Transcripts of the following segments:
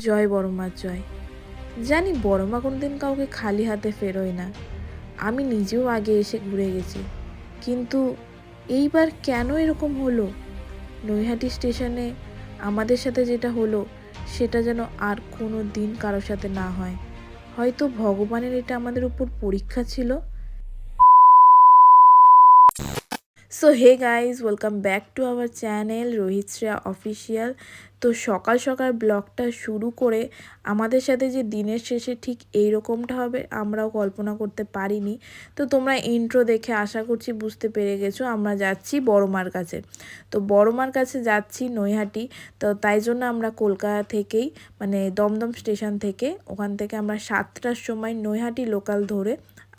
জয় বড়মার জয়। জানি বড়মা কোনোদিন কাউকে খালি হাতে ফেরোয় না। আমি নিজেও আগে এসে ঘুরে গেছি। কিন্তু এইবার কেন এরকম হলো? নৈহাটি স্টেশনে আমাদের সাথে যেটা হলো, সেটা যেন আর কোনো দিন কারোর সাথে না হয়। হয়তো ভগবানের এটা আমাদের উপর পরীক্ষা ছিল। So hey guys welcome back to our channel Rohit Shreya official তো সকাল সকাল ব্লগটা শুরু করে আমাদের সাথে যে দিনের শেষে ঠিক এই রকমটা হবে আমরাও কল্পনা করতে পারিনি। তো তোমরা ইন্ট্রো দেখে আশা করছি বুঝতে পেরে গেছো, আমরা যাচ্ছি বড়মার কাছে। তো বড়মার কাছে যাচ্ছি নৈহাটি, তো তাই জন্য আমরা কলকাতা থেকেই মানে দমদম স্টেশন থেকে, ওখান থেকে আমরা সাতটার সময় নৈহাটি লোকাল ধরে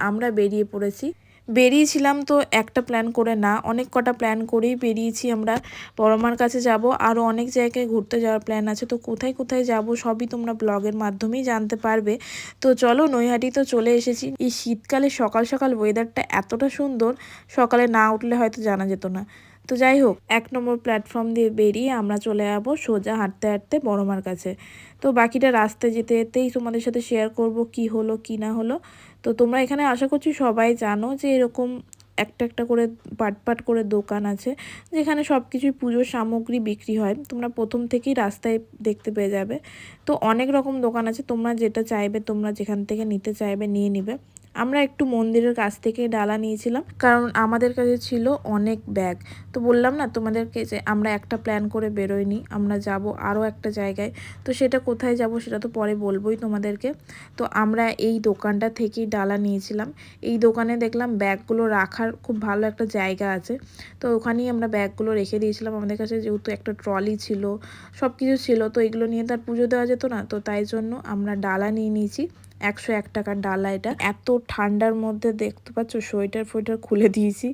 আমরা বেরিয়ে পড়েছি। বেরিয়েছিলাম তো একটা প্ল্যান করে না। অনেক কটা প্ল্যান করেই বেরিয়েছি আমরা। বড়মার কাছে যাব। আরও অনেক জায়গায় ঘুরতে যাওয়ার প্ল্যান আছে। তো কোথায় কোথায় যাব সবই তোমরা ব্লগের মাধ্যমেই জানতে পারবে। তো চলো নৈহাটি তো চলে এসেছি। এই শীতকালে সকাল সকাল ওয়েদারটা এতটা সুন্দর, সকালে না উঠলে হয়তো জানা যেত না। তো যাই হোক, এক নম্বর প্ল্যাটফর্ম দিয়ে বেরিয়ে আমরা চলে যাব সোজা হাঁটতে হাঁটতে বড়মার কাছে। তো বাকিটা রাস্তায় যেতে যেতেই তোমাদের সাথে শেয়ার করব কি হলো, কি না হলো। তো তোমরা এখানে আশা করছি সবাই জানো যে এরকম একটা একটা করে পাট পাট করে দোকান আছে, যেখানে সব কিছুই পুজোর সামগ্রী বিক্রি হয়। তোমরা প্রথম থেকেই রাস্তায় দেখতে পেয়ে যাবে। তো অনেক রকম দোকান আছে, তোমরা যেটা চাইবে তোমরা যেখান থেকে নিতে চাইবে নিয়ে নিবে। আমরা একটু মন্দিরের কাছ থেকে ডালা নিয়েছিলাম, কারণ আমাদের কাছে ছিল অনেক ব্যাগ। তো বললাম না তোমাদেরকে যে আমরা একটা প্ল্যান করে বেরোইনি আমরা যাব আরও একটা জায়গায়। তো সেটা কোথায় যাব সেটা তো পরে বলবোই তোমাদেরকে। তো আমরা এই দোকানটা থেকেই ডালা নিয়েছিলাম। এই দোকানে দেখলাম ব্যাগগুলো রাখার খুব ভালো একটা জায়গা আছে। তো ওখানেই আমরা ব্যাগগুলো রেখে দিয়েছিলাম। আমাদের কাছে যেহেতু একটা ট্রলি ছিল সব কিছু ছিল, তো এগুলো নিয়ে তার পুজো দেওয়া যেত না। তো তাই জন্য আমরা ডালা নিয়ে নিয়েছি। একশো এক টাকার ডালা এটা। এত ঠান্ডার মধ্যে দেখতে পাচ্ছ, সোয়েটার ফোয়েটার খুলে দিয়েছি।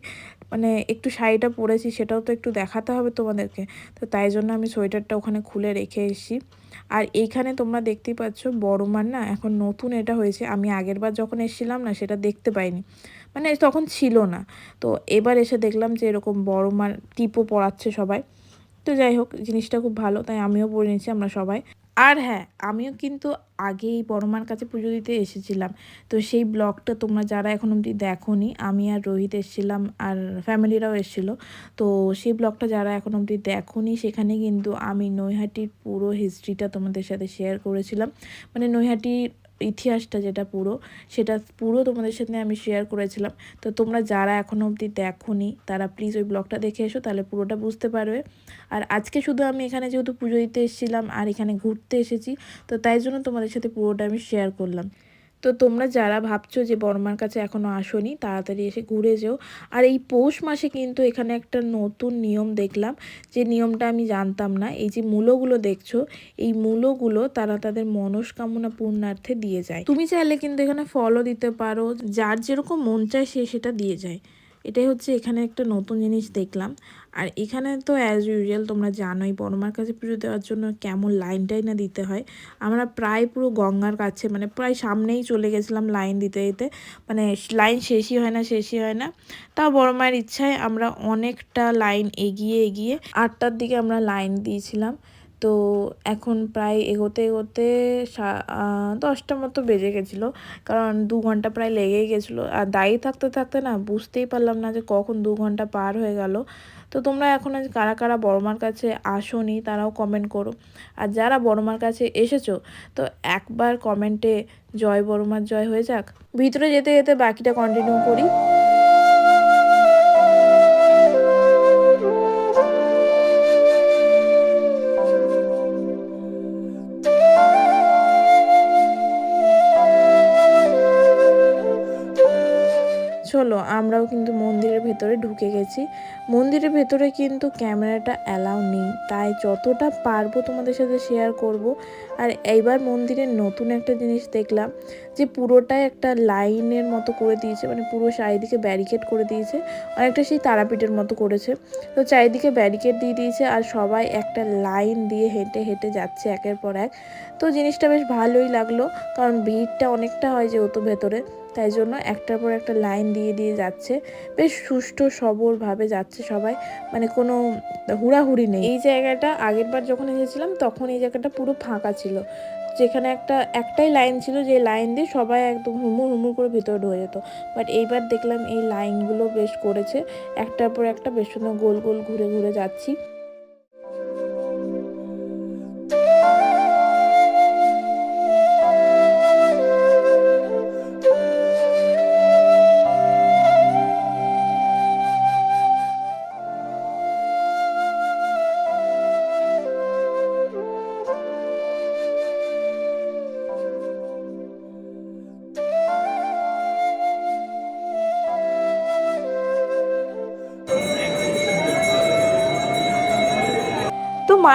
মানে একটু শাড়িটা পরেছি, সেটাও তো একটু দেখাতে হবে তোমাদেরকে। তো তাই জন্য আমি সোয়েটারটা ওখানে খুলে রেখে এসেছি। আর এইখানে তোমরা দেখতেই পাচ্ছ বড় মার না এখন নতুন এটা হয়েছে। আমি আগের বার যখন এসেছিলাম না, সেটা দেখতে পাইনি। মানে তখন ছিল না। তো এবার এসে দেখলাম যে এরকম বড় মার টিপও পড়াচ্ছে সবাই। তো যাই হোক, জিনিসটা খুব ভালো, তাই আমিও পরে নিয়েছি, আমরা সবাই। আর হ্যাঁ আমিও কিন্তু আগে এই বড়মার কাছে পুজো দিতে এসেছিলাম। তো সেই ব্লগটা তোমরা যারা এখন অবধি দেখোনি, আমি আর রোহিত এসেছিলাম আর ফ্যামিলিরাও এসেছিল। তো সেই ব্লগটা যারা এখন অবধি দেখোনি, সেখানে কিন্তু আমি নৈহাটির পুরো হিস্ট্রিটা তোমাদের সাথে শেয়ার করেছিলাম। মানে নৈহাটির ইতিহাসটা যেটা পুরো, সেটা পুরো তোমাদের সাথে আমি শেয়ার করেছিলাম। তো তোমরা যারা এখনও অবধি দেখোনি, তারা প্লিজ ওই ব্লগটা দেখে এসো, তাহলে পুরোটা বুঝতে পারবে। আর আজকে শুধু আমি এখানে যেহেতু পুজো দিতে এসেছিলাম, আর এখানে ঘুরতে এসেছি, তো তাই জন্য তোমাদের সাথে পুরোটা আমি শেয়ার করলাম। তো তোমরা যারা ভাবছ যে বর্মার কাছে এখনও আসনি, তাড়াতাড়ি এসে ঘুরে যেও। আর এই পৌষ মাসে কিন্তু এখানে একটা নতুন নিয়ম দেখলাম, যে নিয়মটা আমি জানতাম না। এই যে মূলগুলো দেখছ, এই মূলগুলো তারা তাদের মনস্কামনা পূর্ণার্থে দিয়ে যায়। তুমি চাইলে কিন্তু এখানে ফলও দিতে পারো, যার যেরকম মন চায় সে সেটা দিয়ে যায়। এটাই হচ্ছে এখানে একটা নতুন জিনিস দেখলাম। আর এখানে তো অ্যাজ ইউজুয়াল তোমরা জানোই বড়মার কাছে পুজো দেওয়ার জন্য কেমন লাইনটাই না দিতে হয়। আমরা প্রায় পুরো গঙ্গার কাছে মানে প্রায় সামনেই চলে গেছিলাম লাইন দিতে দিতে। মানে লাইন শেষই হয় না, শেষই হয় না। তাও বড় মায়ের ইচ্ছায় আমরা অনেকটা লাইন এগিয়ে এগিয়ে আটটার দিকে আমরা লাইন দিয়েছিলাম। তো এখন প্রায় এগোতে এগোতে দশটা মতো বেজে গেছিল। কারণ দু ঘণ্টা প্রায় লেগেই গেছিল। আর দাঁড়িয়ে থাকতে থাকতে না বুঝতেই পারলাম না যে কখন দু ঘণ্টা পার হয়ে গেল। তো তোমরা এখন আজ কারা কারা বড়মার কাছে আসোনি তারাও কমেন্ট করো। আর যারা বড়মার কাছে এসেছ, তো একবার কমেন্টে জয় বড়মার জয় হয়ে যাক। ভিতরে যেতে যেতে বাকিটা কন্টিনিউ করি। চলো, আমরাও কিন্তু মন্দিরের ভেতরে ঢুকে গেছি। মন্দিরের ভেতরে কিন্তু ক্যামেরাটা অ্যালাউ নেই। তাই যতটা পারব তোমাদের সাথে শেয়ার করব। আর এইবার মন্দিরের নতুন একটা জিনিস দেখলাম, যে পুরোটাই একটা লাইনের মতো করে দিয়েছে মানে পুরো চারিদিকে ব্যারিকেড করে দিয়েছে। অনেকটা সেই তারাপীঠের মতো করেছে। তো চারিদিকে ব্যারিকেড দিয়ে দিয়েছে আর সবাই একটা লাইন দিয়ে হেঁটে হেঁটে যাচ্ছে একের পর এক। তো জিনিসটা বেশ ভালোই লাগল, কারণ ভিড়টা অনেকটা হয় যেহেতু ভেতরে। তাই জন্য একটার পর একটা লাইন দিয়ে দিয়ে যাচ্ছে। বেশ সুষ্ঠু, সবলভাবে যাচ্ছে সবাই। মানে কোনো হুড়াহুড়ি নেই। এই জায়গাটা আগের বার যখন এসেছিলাম, তখন এই জায়গাটা পুরো ফাঁকা ছিল। যেখানে একটা, একটাই লাইন ছিল যে লাইন দিয়ে সবাই একদম হুমুর হুমুর করে ভিতরে ঢুকে যেত। বাট এইবার দেখলাম এই লাইনগুলো বেশ করেছে। একটার পর একটা বেশ সুন্দর গোল গোল ঘুরে ঘুরে যাচ্ছি।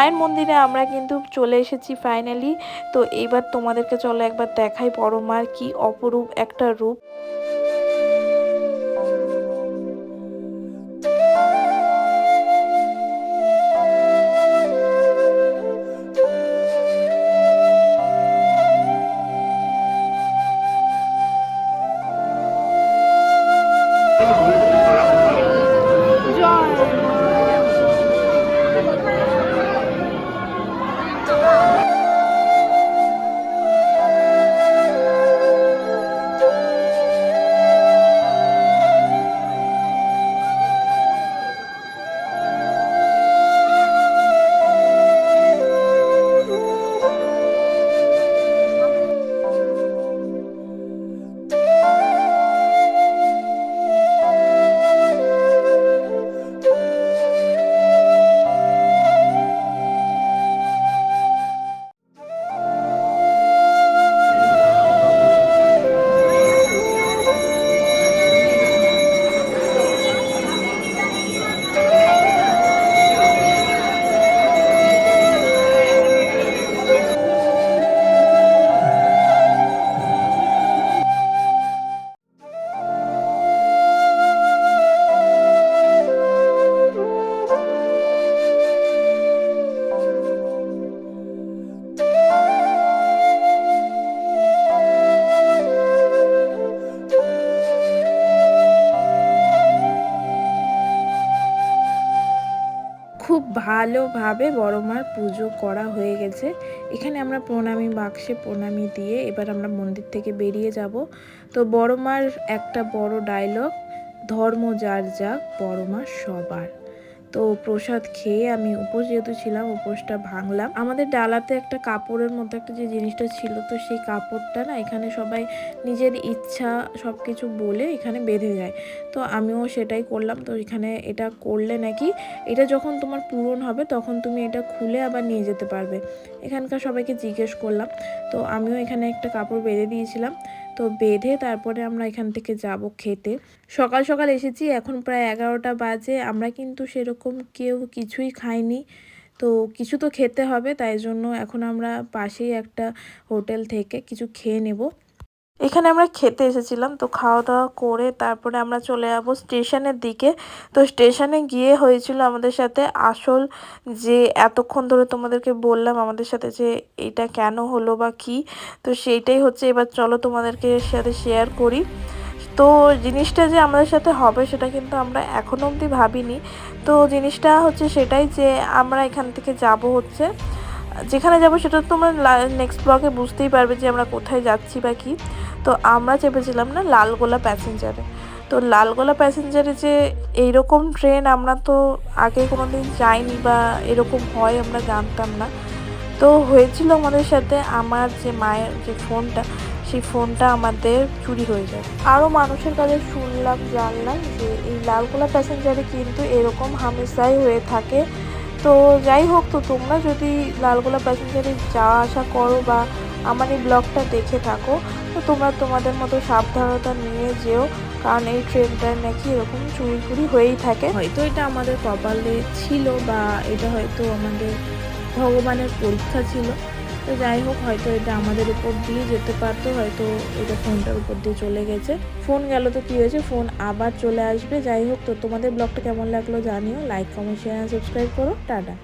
মায়ের মন্দিরে আমরা কিন্তু চলে এসেছি ফাইনালি তো এইবার তোমাদেরকে চলো একবার দেখাই বড় পরমার কি অপরূপ একটা রূপ। ভালোভাবে বড় মার পুজো করা হয়ে গেছে। এখানে আমরা প্রণামী বাক্সে প্রণামী দিয়ে এবার আমরা মন্দির থেকে বেরিয়ে যাব। তো বড় মার একটা বড় ডায়লগ ধর্ম যার যাক, বড় মা সবার। তো প্রসাদ খেয়ে আমি উপোস যেহেতু ছিলাম, উপোসটা ভাঙলাম। আমাদের ডালাতে একটা কাপড়ের মতো একটা যে জিনিসটা ছিল, তো সেই কাপড়টা না এখানে সবাই নিজের ইচ্ছা সব কিছু বলে এখানে বেঁধে যায়। তো আমিও সেটাই করলাম। তো এখানে এটা করলে নাকি এটা যখন তোমার পূরণ হবে, তখন তুমি এটা খুলে আবার নিয়ে যেতে পারবে। এখানকার সবাইকে জিজ্ঞেস করলাম। তো আমিও এখানে একটা কাপড় বেঁধে দিয়েছিলাম। তো বেঁধে তারপরে আমরা এখান থেকে যাব খেতে। সকাল সকাল এসেছি, এখন প্রায় এগারোটা বাজে, আমরা কিন্তু সেরকম কেউ কিছুই খাইনি। তো কিছু তো খেতে হবে, তাই জন্য এখন আমরা পাশেই একটা হোটেল থেকে কিছু খেয়ে নেব। এখানে আমরা খেতে এসেছিলাম, তো খাওয়া দাওয়া করে তারপরে আমরা চলে যাব স্টেশনের দিকে। তো স্টেশনে গিয়ে হয়েছিল আমাদের সাথে আসল যে এতক্ষণ ধরে তোমাদেরকে বললাম আমাদের সাথে যে এটা কেন হলো বা কি, তো সেইটাই হচ্ছে। এবার চলো তোমাদেরকে সাথে শেয়ার করি। তো জিনিসটা যে আমাদের সাথে হবে সেটা কিন্তু আমরা এখনও অবধি ভাবিনি। তো জিনিসটা হচ্ছে সেটাই যে আমরা এখান থেকে যাব হচ্ছে। যেখানে যাব সেটা তোমরা নেক্সট ব্লগে বুঝতেই পারবে যে আমরা কোথায় যাচ্ছি বা কী। তো আমরা চেপেছিলাম না লালগোলা প্যাসেঞ্জারে তো লালগোলা প্যাসেঞ্জারে যে এইরকম ট্রেন আমরা তো আগে কোনো দিন যাইনি বা এরকম হয় আমরা জানতাম না। তো হয়েছিল আমাদের সাথে আমার যে মায়ের যে ফোনটা, সেই ফোনটা আমাদের চুরি হয়ে যায়। আরও মানুষের কাছে শুনলাম, জানলাম যে এই লালগোলা প্যাসেঞ্জারে কিন্তু এরকম হামেশাই হয়ে থাকে। তো যাই হোক, তো তোমরা যদি লালগোলা প্যাসেঞ্জারে যাওয়া আসা করো বা আমার এই ব্লগটা দেখে থাকো তো তোমরা তোমাদের মতো সাবধানতা নিয়ে যেও, কারণ এই ট্রেনটায় নাকি এরকম চুরি ফুরি হয়েই থাকে। হয়তো এটা আমাদের কপালে ছিল বা এটা হয়তো আমাদের ভগবানের পরীক্ষা ছিল। তো যাই হোক, হয়তো এটা আমাদের উপর দিয়ে যেতে পারতো, হয়তো এটা ফোনটার উপর দিয়ে চলে গেছে। ফোন গেল তো কী হয়েছে, ফোন আবার চলে আসবে। যাই হোক, তো তোমাদের ব্লগটা কেমন লাগল জানিও। লাইক কমেন্ট শেয়ার সাবস্ক্রাইব করো। টাটা।